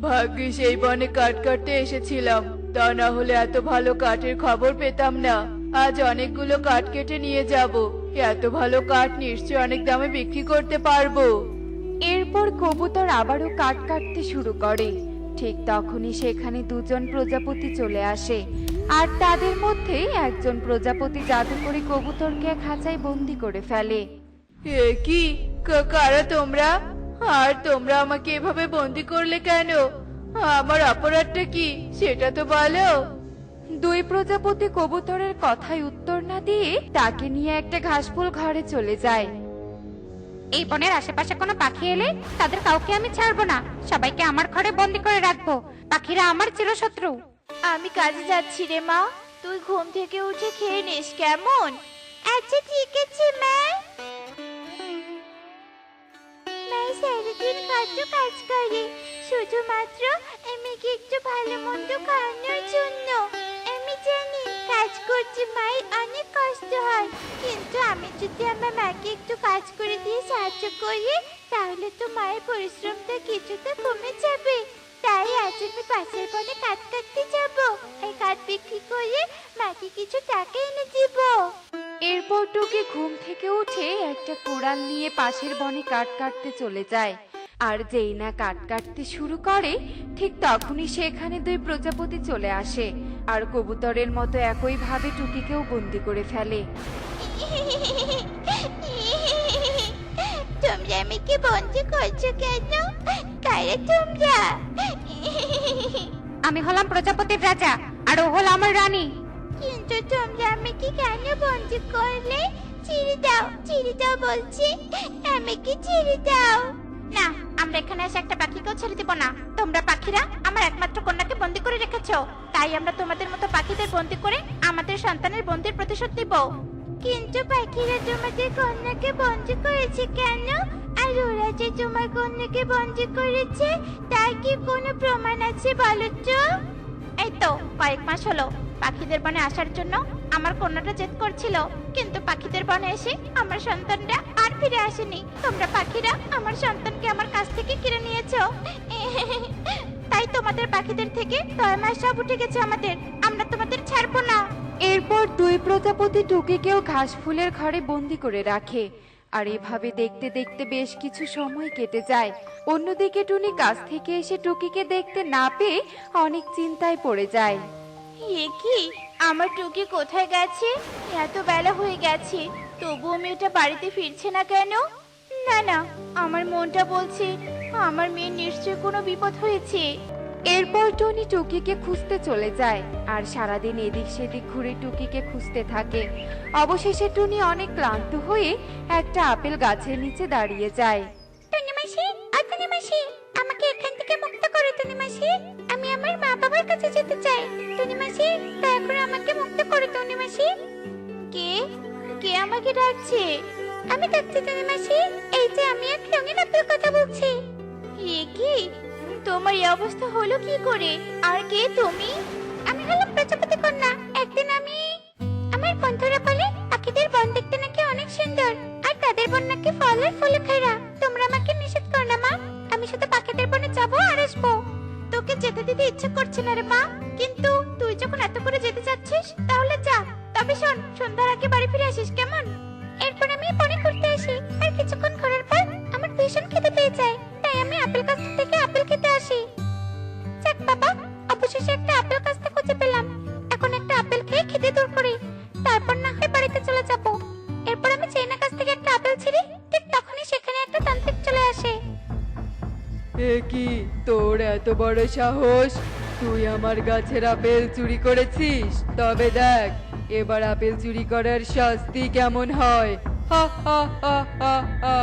ভাগ্যে সেই বনে কাঠ কাটতে এসেছিলাম। তা না হলে এত ভালো কাঠের খবর পেতাম না। আজ অনেকগুলো কাঠ কেটে নিয়ে যাব। এত ভালো কাঠ নিশ্চয় অনেক দামে বিক্রি করতে পারব। এরপর কবুতর আবারও কাট কাটতে শুরু করে। ঠিক তখনই সেখানে দুজন প্রজাপতি চলে আসে। আর তাদের মধ্যে একজন প্রজাপতি জাদু করে কবুতরকে খাঁচায় বন্দি করে ফেলে। এ কি? কা- কারা তোমরা? আর তোমরা আমাকে এভাবে বন্দি করলে কেন? আমার অপরাধটা কি? সেটা তো বলো। দুই প্রজাপতি কবুতরের কথায় উত্তর না দিয়ে তাকে নিয়ে একটা ঘাসফুল ঘরে চলে যায়। এই বনের আশেপাশে কোনো পাখি এলে তাদের কাউকে আমি ছাড়বো না। সবাইকে আমার ঘরে বন্দি করে রাখব। পাখিরা আমার চিরশত্রু। আমি কাজে যাচ্ছি রে মা। তুই ঘুম থেকে উঠে খেয়ে নিস কেমন? আচ্ছা ঠিক আছে মা। মা সারাদিন কত কাজ করে। শুধুমাত্র আমাকে একটু ভালো মন্দ খাওয়ানোর জন্য? আমি জানি কাজ করতে মায়ের অনেক কষ্ট হয়, কিন্তু আমি যদি আমার মাকে একটু কাজ করে দিয়ে সাহায্য করি, তাহলে তো মায়ের পরিশ্রমটা কিছুটা কমে যাবে। তাই আজ আমি পাশের বনে কাঠ কাটতে যাব। এই কাঠ বিক্রি করে মাকে কিছু টাকা এনে দিব। এরপর টুকি ঘুম থেকে উঠে একটা কোড়াল নিয়ে পাশের বনে কাঠ কাটতে চলে যায়। আর যেই না কাঠ কাটতে শুরু করে ঠিক তখনই সেখানে দুই প্রজাপতি চলে আসে। আর কবুতরের মতো একই ভাবে টুকিকেও বন্দি করে ফেলে। তোমরা আমাকে বন্ধ করছ কেন? কারা তোমরা? আমি হলাম প্রজাপতির রাজা আর ও হলো আমার রানী। কিন্তু তোমরা আমাকে কেন বন্ধ করলে? ছেড়ে দাও ছেড়ে দাও বলছি। আমাকে ছেড়ে দাও। না আমরা এখানে এসে একটা পাখিকেও ছেড়ে দেব না। তোমরা পাখিরা আমার একমাত্র কন্যাকে বন্দি করে রেখেছো। তাই আমরা তোমাদের মতো পাখিদের বন্দি করে আমাদের সন্তানের বন্দির প্রতিশোধ নিব। কিন্তু পাখিরা তোমাদের কন্যাকে বন্দি করেছে কেন? আর ওরা যে তোমার কন্যাকে বন্দি করেছে তার কি কোনো প্রমাণ আছে বলো তো? এই তো কয়েক মাস হলো। পাখিদের বনে আসার জন্য আমার কন্যাটা জেদ করছিল। কিন্তু পাখিদের বনে এসে আমার সন্তানটা আর ফিরে আসেনি। তোমরা পাখিরা আমার সন্তানকে আমার কাছ থেকে কিনে নিয়েছো। তাই তোমাদের পাখিদের থেকে দয় মাস সব উঠে গেছে আমাদের। আমরা তোমাদের ছাড়বো না। এরপর দুই প্রজাপতি টুকিকেও ঘাস ফুলের ঘরে বন্দি করে রাখে। আর এভাবে দেখতে দেখতে বেশ কিছু সময় কেটে যায়। অন্যদিকে টুনি কাছ থেকে এসে টুকিকে দেখতে না পেয়ে অনেক চিন্তায় পড়ে যায়। এ কি? আমার টুকি কোথায় গেছে? এত বেলা হয়ে গেছে, তবুও মেয়েটা বাড়িতে ফিরছে না কেন? না না, আমার মনটা বলছে, আমার মেয়ের নিশ্চয় কোনো বিপদ হয়েছে। এরপর টনি টুকিকে খুঁজতে চলে যায়, আর সারাদিন এদিক সেদিক ঘুরে টুকিকে খুঁজতে থাকে। অবশেষে টুনি অনেক ক্লান্ত হয়ে একটা আপেল গাছের নিচে দাঁড়িয়ে যায়। টুনি মাসি, আমাকে এখান থেকে মুক্ত করো, টুনি মাসি। বাবার কাছে যেতে চাই। টুনি মাসি, দয়া করে আমাকে মুক্ত করো টুনি মাসি। কে? কে আমাকে ডাকছে? আমি ডাকছি টুনি মাসি। এই যে আমি এক রঙিন আপেল কথা বলছি। এ কি? তোমার এই অবস্থা হলো কি করে? আর কে তুমি? আমি হলাম প্রজাপতি কন্যা। একদিন আমি আমার বন্ধুরা বলে কি? তোর এত বড় সাহস? তুই আমার গাছের আপেল চুরি করেছিস? তবে দেখ এবার আপেল চুরি করার শাস্তি কেমন হয়? হা হা হা হা হা।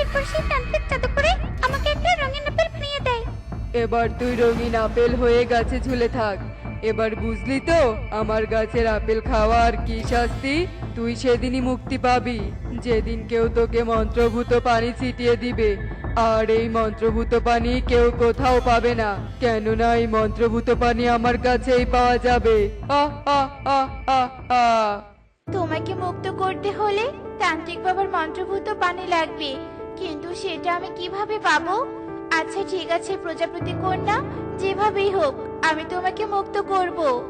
এরপর সেই তান্ত্রিক জাদু করে আমাকে একটা রঙিন আপেল বানিয়ে দেয়। এবার তুই রঙিন আপেল হয়ে গাছে ঝুলে থাক। এবার বুঝলি তো আমার গাছের আপেল খাওয়ার কি শাস্তি? তুই সেদিনই মুক্তি পাবি। যেদিন কেউ তোকে মন্ত্রভূত পানি ছিটিয়ে দিবে। আর এই মন্ত্রভূত পানি কেউ কোথাও পাবে না। কেননা এই মন্ত্রভূত পানি আমার কাছেই পাওয়া যাবে। তোমাকে মুক্ত করতে হলে তান্ত্রিক বাবার মন্ত্রভূত পানি লাগবে। কিন্তু সেটা আমি কীভাবে পাবো? আচ্ছা ঠিক আছে, প্রজাপতি কন্যা, যেভাবেই হোক, আমি তোমাকে মুক্ত করব।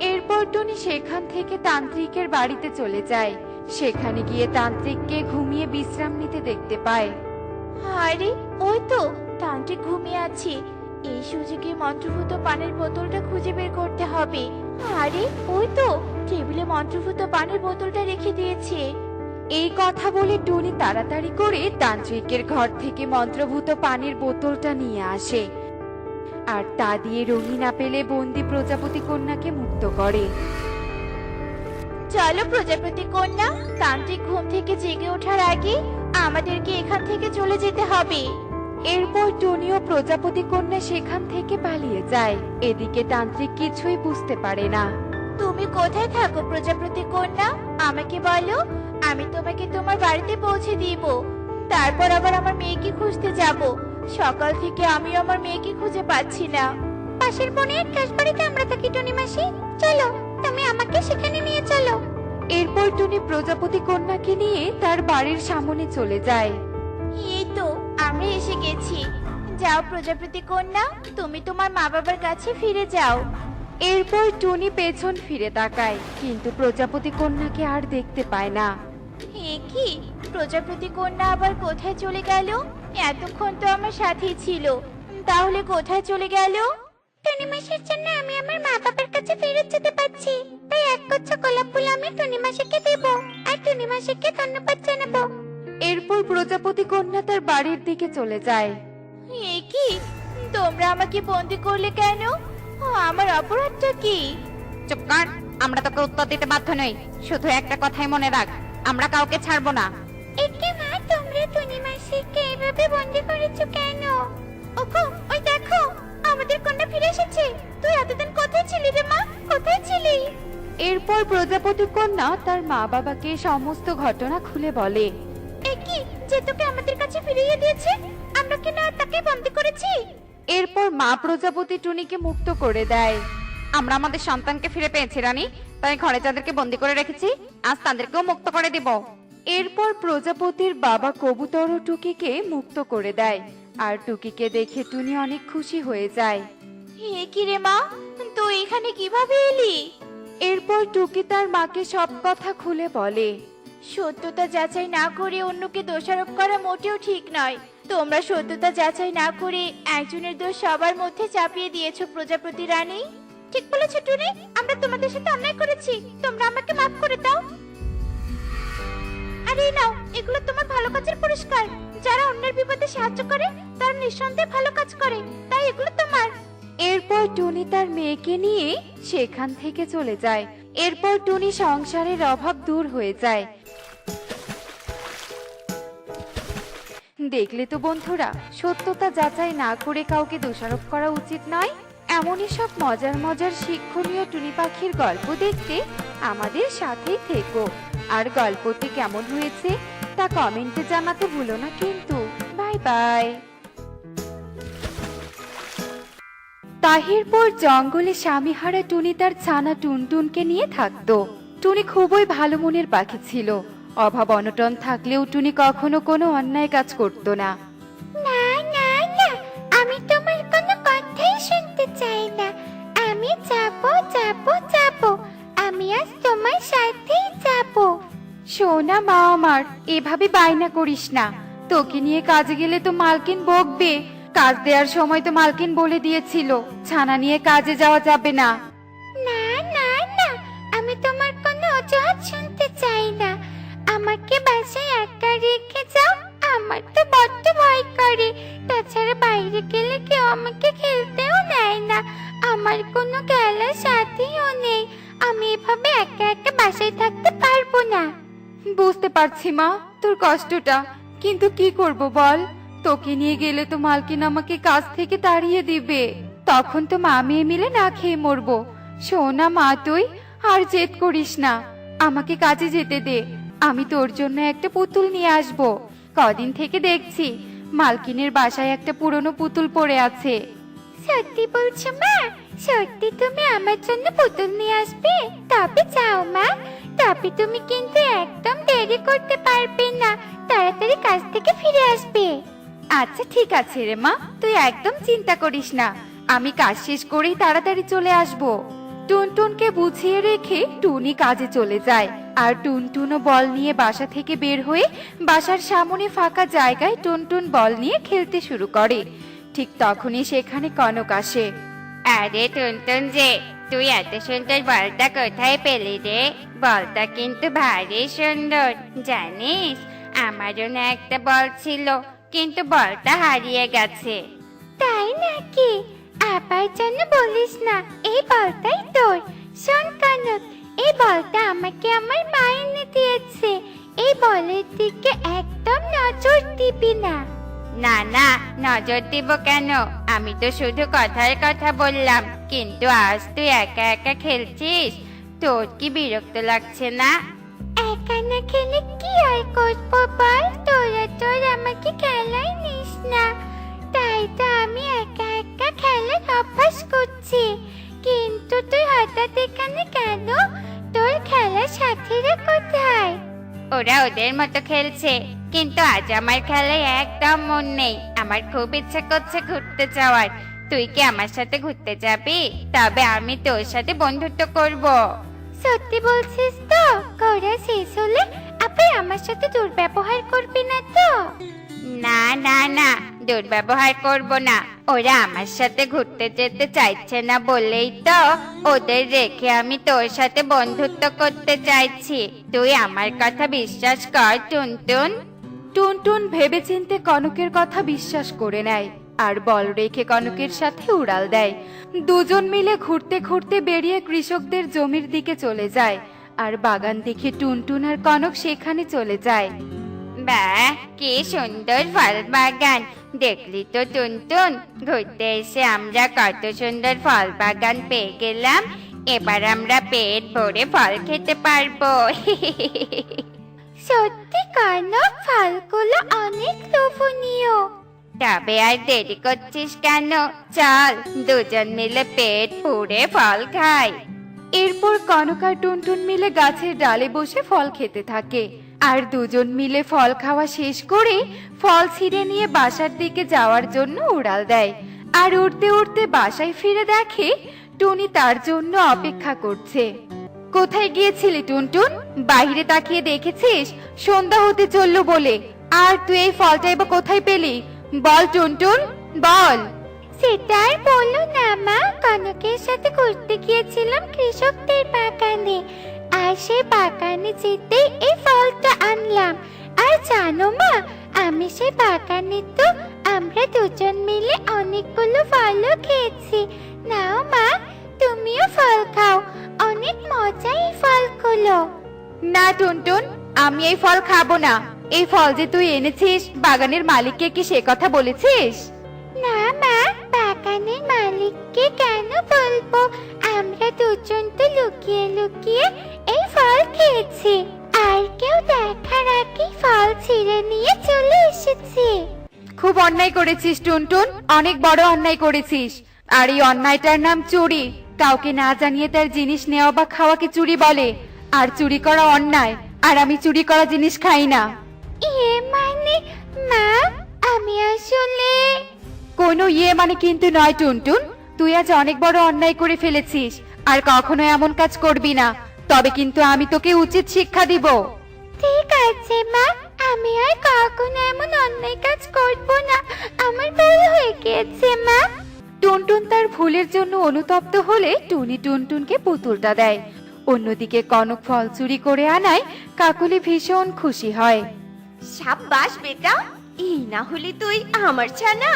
এরপর টুনি সেখান থেকে তান্ত্রিকের বাড়িতে চলে যায়। সেখানে গিয়ে তান্ত্রিককে ঘুমিয়ে বিশ্রাম নিতে দেখতে পায়। আরে ওই তো, তান্ত্রিক ঘুমিয়ে আছে। এই সুযোগে মন্ত্রভূত পানির বোতলটা খুঁজে বের করতে হবে। আরে ওই তো, টেবিলে মন্ত্রভূত পানির বোতলটা রেখে দিয়েছে। এই কথা বলে টুনি তাড়াতাড়ি করে তান্ত্রিকের ঘর থেকে মন্ত্রভূত পানির বোতলটা নিয়ে আসে। আর তা দিয়ে রঙিন আপেলে বন্দি প্রজাপতি কন্যাকে মুক্ত করে। চলো প্রজাপতি কন্যা, তান্ত্রিক ঘুম থেকে জেগে ওঠার আগে আমাদেরকে এখান থেকে চলে যেতে হবে। এরপর টুনিও প্রজাপতি কন্যা সেখান থেকে পালিয়ে যায়। এদিকে তান্ত্রিক কিছুই বুঝতে পারে না। তুমি কোথায় থাকো প্রজাপতি কন্যা? আমাকে বলো। আমি তোমাকে তোমার বাড়িতে পৌঁছে দিব। তারপর আবার আমার মেয়েকে খুঁজতে যাব। সকাল থেকে আমি আমার মেয়েকে খুঁজে পাচ্ছি না। পাশের বনে এক বাড়িতে আমরা থাকি টনি মাসি। চলো তুমি আমাকে সেখানে নিয়ে চলো। এরপর টুনি প্রজাপতি কন্যাকে নিয়ে তার বাড়ির সামনে চলে যায়। এই তো আমরা এসে গেছি। যাও প্রজাপতি কন্যা তুমি তোমার মা বাবার কাছে ফিরে যাও। এরপর টুনি পেছন ফিরে তাকায় কিন্তু প্রজাপতি কন্যাকে আর দেখতে পায় না। এ কি? প্রজাপতি কন্যা আবার কোথায় চলে গেল? এতক্ষণ তো আমার সাথেই ছিল। তাহলে কোথায় চলে গেল? টনি মাসের জন্য আমি আমার মা বাবার কাছে ফেরত যেতে পারছি। তাই এক গুচ্ছ গোলাপ ফুল আমি টনি মাসিকে দেব আর টনি মাসিকে ধন্যবাদ জানাব। এরপর প্রজাপতি কন্যা তার বাড়ির দিকে চলে যায়। এ কি? তোমরা আমাকে বন্দি করলে কেন? আমার অপরাধটা কি? চুপ কর আমরা তোকে উত্তর দিতে বাধ্য নই। শুধু একটা কথাই মনে রাখ আমরা কাউকে ছাড়বো না। একে মা তোমরা টনি মাসিকে এভাবে বন্দি করেছ কেন? ওগো ওই দেখো। আমাদের কন্যা ফিরে এসেছে। তুই এতদিন কোথায় ছিলি রে মা? কোথায় ছিলি? এরপর প্রজাপতি কন্যা তার মা বাবাকে সমস্ত ঘটনা খুলে বলে। এ কি? যে তোকে আমাদের কাছে ফিরিয়ে দিয়েছে? আমরা কি না তাকে বন্দি করেছি? এরপর মা প্রজাপতি টুনিকে মুক্ত করে দেয়। আমরা আমাদের সন্তানকে ফিরে পেয়েছি রানী। তাই ঘরে যাদেরকে বন্দি করে রেখেছি আজ তাদেরকেও মুক্ত করে দিব। এরপর প্রজাপতির বাবা কবুতর টুকিকে মুক্ত করে দেয়। আর টুকিকে দেখে টুনি অনেক খুশি হয়ে যায়। এ কি রে মা? তুই এখানে কীভাবে এলি? এরপর টুকি তার মাকে সব কথা খুলে বলে। সত্যতা যাচাই না করে অন্যকে দোষারোপ করা মোটেও ঠিক নয়। তোমরা সত্যতা যাচাই না করে একজনের দোষ সবার মধ্যে চাপিয়ে দিয়েছ প্রজাপতি রানী। ঠিক বলেছ টুনি আমরা তোমাদের সাথে অন্যায় করেছি। তোমরা আমাকে মাফ করে দাও। আরে নাও, এগুলো তোমার ভালো কাজের পুরস্কার। যারা অন্যের বিপদে সাহায্য করে, তারা নিঃসন্দেহে ভালো কাজ করে। তাই এগুলো তোমার। এরপর টুনি তার মেয়েকে নিয়ে সেখান থেকে চলে যায়। এরপর সংসারের অভাব দূর হয়ে যায়। দেখলে তো বন্ধুরা, সত্যতা যাচাই না করে কাউকে দোষারোপ করা উচিত নয়। এমনই সব মজার মজার শিক্ষণীয় টুনি পাখির গল্প দেখতে আমাদের সাথেই থেকো। আর গল্পটি কেমন হয়েছে তা কমেন্টে জানাতে ভুলো না কিন্তু। Bye by. তাহিরপুর জঙ্গলে স্বামীহারা টুনি তার ছানা টুনটুনকে নিয়ে থাকতো। টুনি খুবই ভালো মনের পাখি ছিল। অভাব অনটন থাকলেও টুনি কখনো কোনো অন্যায় কাজ করতো না। না সোনা মা আমার, এভাবে বায়না করিস না। তোকে নিয়ে কাজে গেলে তো মালকিন বকবে। কাজ দেওয়ার সময় তো মালকিন বলে দিয়েছিল, ছানা নিয়ে কাজে যাওয়া যাবে না না। পারছি মা তোর কষ্টটা। কিন্তু কি করব বল? তোকে নিয়ে গেলে তো মালকিন আমাকে কাজ থেকে তাড়িয়ে দিবে। তখন তো মা মেয়ে মিলে না খেয়ে মরবো। সোনা, মা, তুই আর জেদ করিস না। আমাকে কাজে যেতে দে। আমি তোর জন্য একটা পুতুল নিয়ে আসব। কদিন থেকে দেখছি মালকিনের বাসায় একটা পুরনো পুতুল পড়ে আছে। সত্যি বলছো মা? সত্যি তুমি আমার জন্য পুতুল নিয়ে আসবে? তবে যাও মা। তবে তুমি কিন্তু একদম দেরি করতে পারবে না। তাড়াতাড়ি কাজ থেকে ফিরে আসবে। আচ্ছা ঠিক আছে রে মা। তুই একদম চিন্তা করিস না। আমি কাজ শেষ করেই তাড়াতাড়ি চলে আসব। টুনটুনকে বুঝিয়ে রেখে টুনি কাজে চলে যায়। আর টুনটুনও বল নিয়ে বাসা থেকে বের হয়ে বাসার সামনে ফাঁকা জায়গায় টুনটুন বল নিয়ে খেলতে শুরু করে। ঠিক তখনই সেখানে কনক আসে। আরে টুনটুন যে তুই এত সুন্দর বলটা কোথায় পেলি রে? বলটা কিন্তু ভারী সুন্দর, জানিস? আমারও না একটা বল ছিল, কিন্তু বলটা হারিয়ে গেছে। তাই নাকি? আবার যেন বলিস না, এই বলটাই তোর। শোন কানক, এই বলটা আমাকে আমার মা এনে দিয়েছে। এই বলের দিকে একদম নজর দিবি না। না না, নজর দিব কেন? আমি তো শুধু কথার কথা বললাম, কিন্তু আজ তুই একা একা খেলছিস? তোর কি বিরক্ত লাগছে না? একা না খেলে কি আর করব বল? তোরা তোর আমাকে খেলাই নিস না। তাই তো আমি একা একা খেলার অভ্যাস করছি। কিন্তু তুই হঠাৎ এখানে কেন? তোর খেলার সাথীরা কোথায়? ওরা ওদের মতো খেলছে কিন্তু আজ আমার খেলায় একদম মন নেই। আমার খুব ইচ্ছে করছে ঘুরতে যাওয়ার। তুই কি আমার সাথে ঘুরতে যাবি? তবে আমি তোর সাথে বন্ধুত্ব করব। সত্যি বলছিস তো? ঘোরা শেষ হলে আপনি আমার সাথে দুর্ব্যবহার করবি না তো? না না না। দুর্ব্যবহার করব না। ওরা আমার সাথে ঘুরতে যেতে চাইছে না বলেই তো ওদের রেখে আমি তোর সাথে বন্ধুত্ব করতে চাইছি। তুই আমার কথা বিশ্বাস কর, টুনটুন। টুনটুন ভেবেচিন্তে কনকের কথা বিশ্বাস করে নেয় আর বল রেখে কনকের সাথে উড়াল দেয়। দুজন মিলে ঘুরতে ঘুরতে বেরিয়ে কৃষকদের জমির দিকে চলে যায় আর বাগান দেখে টুনটুন আর কনক সেখানে চলে যায়। বাহ কি সুন্দর ফল বাগান দেখলি তো টুনটুন ঘুরতে এসে আমরা কত সুন্দর ফল বাগান পেয়ে গেলাম এবার আমরা পেট ভরে ফল খেতে পারব সত্যি কানক ফলগুলো অনেক লোভনীয় তবে আর দেরি করছিস কেন চল দুজন মিলে পেট পুড়ে ফল খাই এরপর কনক আর টুনটুন মিলে গাছের ডালে বসে ফল খেতে থাকে আর দুজন মিলে ফল খাওয়া শেষ করে ফল ছিঁড়ে নিয়ে বাসার দিকে যাওয়ার জন্য উড়াল দেয়। আর উড়তে উড়তে বাসায় ফিরে দেখে টুনি তার জন্য অপেক্ষা করছে। কোথায় গিয়েছিলি টুনটুন? বাইরে তাকিয়ে দেখেছিস? সন্ধ্যা হতে চলল বলে। আর তুই এই ফলটাই বা কোথায় পেলি? বল টুনটুন, বল। সেটা আর বলো না, মা। কনকের সাথে ঘুরতে গিয়েছিলাম কৃষকদের বাগানে। আর সেই বাগানে যেতে এই ফলটা আনলাম আর জানো মা আমি সেই বাগানে তো আমরা দুজন মিলে অনেকগুলো ফলও খেয়েছি। নাও মা তুমিও ফল খাও অনেক মজা এই ফলগুলো। না টুনটুন আমি এই ফল খাব না। এই ফল যে তুই এনেছিস বাগানের মালিককে কি সে কথা বলেছিস? না মা বাগানের মালিককে কেন বলব? আমরা দুজন তো লুকিয়ে লুকিয়ে এই ফল খেয়েছি। কেউ দেখার আগেই ফল ছিঁড়ে নিয়ে চলে এসেছি। খুব অন্যায় করেছিস টুনটুন। অনেক বড় অন্যায় করেছিস। আর এই অন্যায়টার নাম চুরি। কাউকে না জানিয়ে তার জিনিস নেওয়া বা খাওয়াকে চুরি বলে। আর চুরি করা অন্যায়। আর আমি চুরি করা জিনিস খাই না। এ মানে মা আমি আসলে কোনো ইয়ে মানে কিন্তু নয় টুনটুন। তুই আজ অনেক বড় অন্যায় করে ফেলেছিস। আর কখনো এমন কাজ করবি না। তবে কিন্তু আমি তোকে উচিত শিক্ষা দিব। ঠিক আছে মা। আমি আর কখনো এমন অন্যায় কাজ করব না। আমার ভুল হয়ে গিয়েছে মা। টুনটুন তার ভুলের জন্য অনুতপ্ত হলে টুনি টুনটুনকে পুতুলটা দেয়। অন্যদিকে কনক ফল চুরি করে আনায় কাকুলি ভীষণ খুশি হয়। সাব্বাস বেটা। এই না হলে তুই আমার ছানা।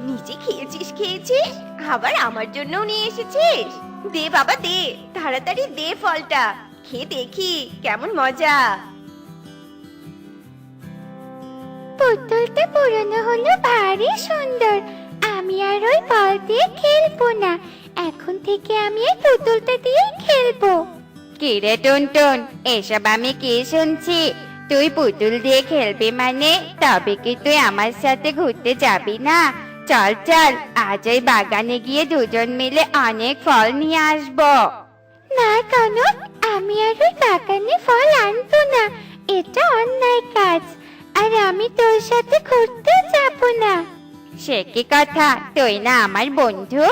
নিজে খেয়েছিস খেয়েছিস আবার আমার জন্যও নিয়ে এসেছিস। দে বাবা দে। তাড়াতাড়ি দে ফলটা। খেয়ে দেখি কেমন মজা। পুতুলটা পুরনো হলো ভারী সুন্দর। আমি আর ওই বল দিয়ে খেলব না। এখন থেকে আমি এই পুতুলটা দিয়েই খেলব। কি রে টুনটুন এসব আমি কি শুনছি? তুই পুতুল দিয়ে খেলবি মানে? তবে কি তুই আমার সাথে ঘুরতে যাবি না? চল চল আজ ওই বাগানে গিয়ে দুজন মিলে অনেক ফল নিয়ে আসব। না কনক আমি আর ওই বাগানে ফল আনব না। এটা অন্যায় কাজ। আর আমি তোর সাথে ঘুরতে যাব না। সে কি কথা? তুই না আমার বন্ধু।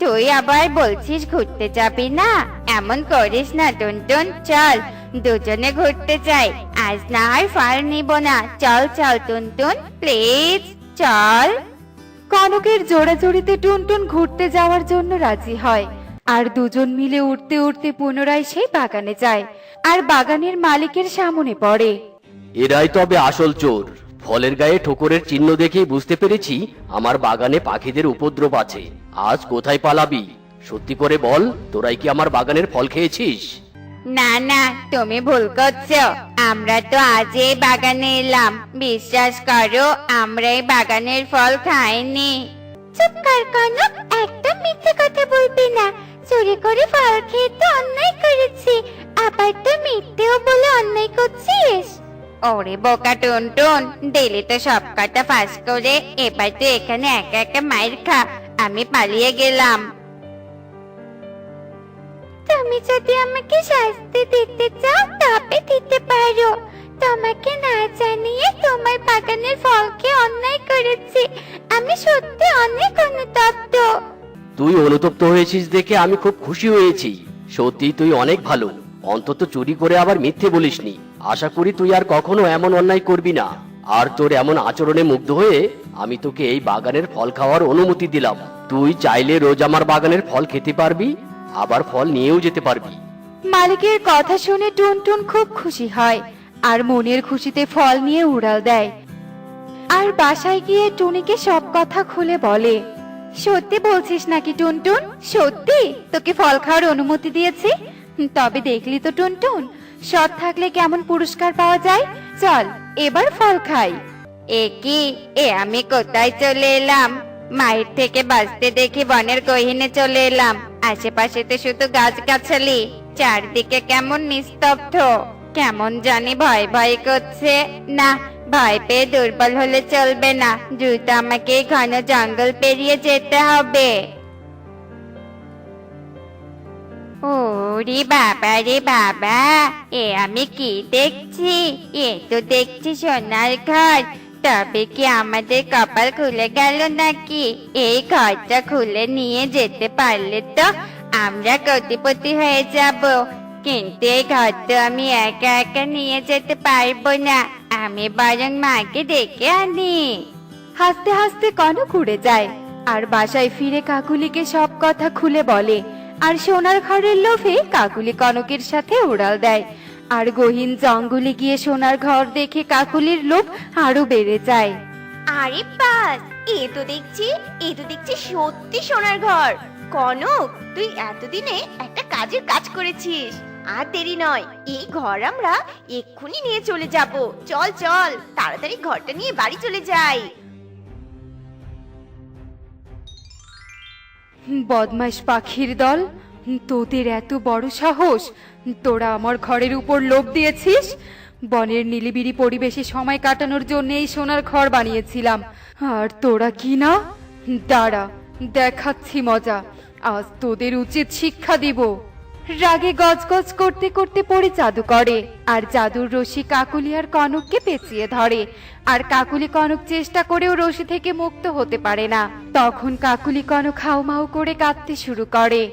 তুই আবার বলছিস ঘুরতে যাবি না? এমন করিস না, টুনটুন। চল, দুজনে ঘুরতে যাই। আজ না আর ফার নিব না। চল চল, টুনটুন, প্লিজ, চল। কনকের জোড়াজড়িতে টুনটুন ঘুরতে যাওয়ার জন্য রাজি হয়। আর দুজন মিলে উঠতে উঠতে পুনরায় সেই বাগানে যায়। আর বাগানের মালিকের সামনে পড়ে। এরাই তবে আসল চোর। ফলের গায়ে ঠোকরের চিহ্ন দেখেই বুঝতে পেরেছি আমার বাগানে পাখিদের উপদ্রব আছে। আজ কোথায় পালাবি? সত্যি করে বল, তোরাই কি আমার বাগানের ফল খেয়েছিস? না না, তুমি ভুল করছ। আমরা তো আজ বাগানে এলাম। বিশ্বাস করো, আমরা এই বাগানের ফল খাইনি। চুপ কর কনক একদম মিথ্যে কথা বলবি না। চুরি করে ফল খেয়ে তো ওরে বোকা টুনটুন, দিলি তো সব কটা ফাঁস করে, এবার তো এখানে একা একা মায়ের খা, আমি পালিয়ে গেলাম। তুমি যদি আমাকে শাস্তি দিতে চাও দিতে পারো। তোমাকে না জানিয়ে তোমার বাগানের ফলকে অন্যায় করেছি। আমি সত্যি অনেক অনুতপ্ত। তুই অনুতপ্ত হয়েছিস দেখে আমি খুব খুশি হয়েছি। সত্যি তুই অনেক ভালো। অন্তত চুরি করে আবার মিথ্যে বলিসনি। আশা করি তুই আর কখনো এমন অন্যায় করবি না। আর তোর এমন আচরণে মুগ্ধ হয়ে আমি তোকে এই বাগানের ফল খাওয়ার অনুমতি দিলাম। তুই চাইলে রোজ আমার বাগানের ফল খেতে পারবি, আবার ফল নিয়েও যেতে পারবি। মালিকের কথা শুনে টুনটুন খুব খুশি হয় আর মনের খুশিতে ফল নিয়ে উড়াল দেয়। আর বাসায় গিয়ে টুনিকে সব কথা খুলে বলে, সত্যি বলছিস নাকি টুনটুন? সত্যি? তোকে ফল খাওয়ার অনুমতি দিয়েছি? তবে দেখলি তো টুনটুন, সৎ থাকলে কেমন পুরস্কার পাওয়া যায়? চল, এবার ফল খাই। এ কি? এ আমি কোথায় চলে এলাম? মায়ের থেকে বাঁচতে দেখি বনের গহিনে চলে এলাম। আশেপাশে তো শুধু গাছ গাছালি চারদিকে কেমন নিস্তব্ধ। কেমন জানি ভয় ভয় করছে। না, ভয় পেয়ে দুর্বল হলে চলবে না। দ্রুত আমাকে ঘন জঙ্গল পেরিয়ে যেতে হবে। ওরে বাবা রে বাবা, এ আমি কি দেখছি? এ তো দেখছি সোনার ঘর। তবে কি আমাদের কপাল খুলে গেল নাকি? এই ঘরটা খুলে নিয়ে যেতে পারলে তো আমরা কোটিপতি হয়ে যাব। কিন্তু এই ঘরটা আমি একা একা নিয়ে যেতে পারব না। আমি বরং মাকে ডেকে আনি। হাসতে হাসতে কনক উড়ে যায়। আর বাসায় ফিরে কাকুলিকে সব কথা খুলে বলে। আর সোনার ঘরের লোভে কাকুলি কনকের সাথে উড়াল দেয়। আর গহীন জঙ্গলে গিয়ে সোনার ঘর দেখে কাকুলির লোভ আরও বেড়ে যায়। আরে বাস, এ তো দেখছি, এ তো দেখছি সত্যি সোনার ঘর। কনক, তুই এতদিনে একটা কাজের কাজ করেছিস। আর দেরি নয়, এই ঘর আমরা এক্ষুনি নিয়ে চলে যাব। চল চল, তাড়াতাড়ি ঘরটা নিয়ে বাড়ি চলে যাই। বদমাস পাখির দল, তোদের এত বড় সাহস? তোরা আমার ঘরের উপর লোভ দিয়েছিস? বনের নিলিবিরি পরিবেশে সময় কাটানোর জন্য এই সোনার ঘর বানিয়েছিলাম। আর তোরা কি না? দাঁড়া, দেখাচ্ছি মজা। আজ তোদের উচিত শিক্ষা দিব। রাগে গজগজ করতে করতে পড়ে জাদু করে। আর জাদুর রশি কাকুলি আর কনককে পেঁচিয়ে ধরে। আর কাকুলি কনক চেষ্টা করেও রশি থেকে মুক্ত হতে পারে না। তখন কাকুলি কনক হাউমাউ করে কাঁদতে শুরু করে।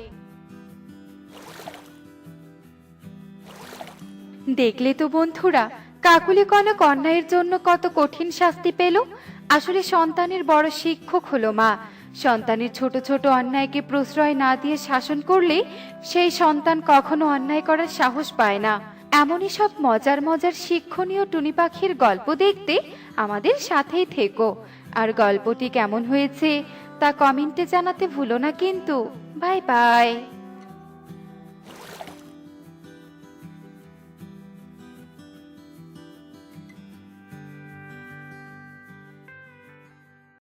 দেখলে তো বন্ধুরা, কাকুলি কনক অন্যায়ের জন্য কত কঠিন শাস্তি পেল। আসলে সন্তানের বড় শিক্ষক হলো মা। সন্তানের ছোট ছোট অন্যায়কে প্রশ্রয় না দিয়ে শাসন করলে সেই সন্তান কখনো অন্যায় করার সাহস পায় না। এমনই সব মজার মজার শিক্ষণীয় টুনি পাখির গল্প দেখতে আমাদের সাথেই থেকো। আর গল্পটি কেমন হয়েছে তা কমেন্টে জানাতে ভুলো না কিন্তু। Bye bye.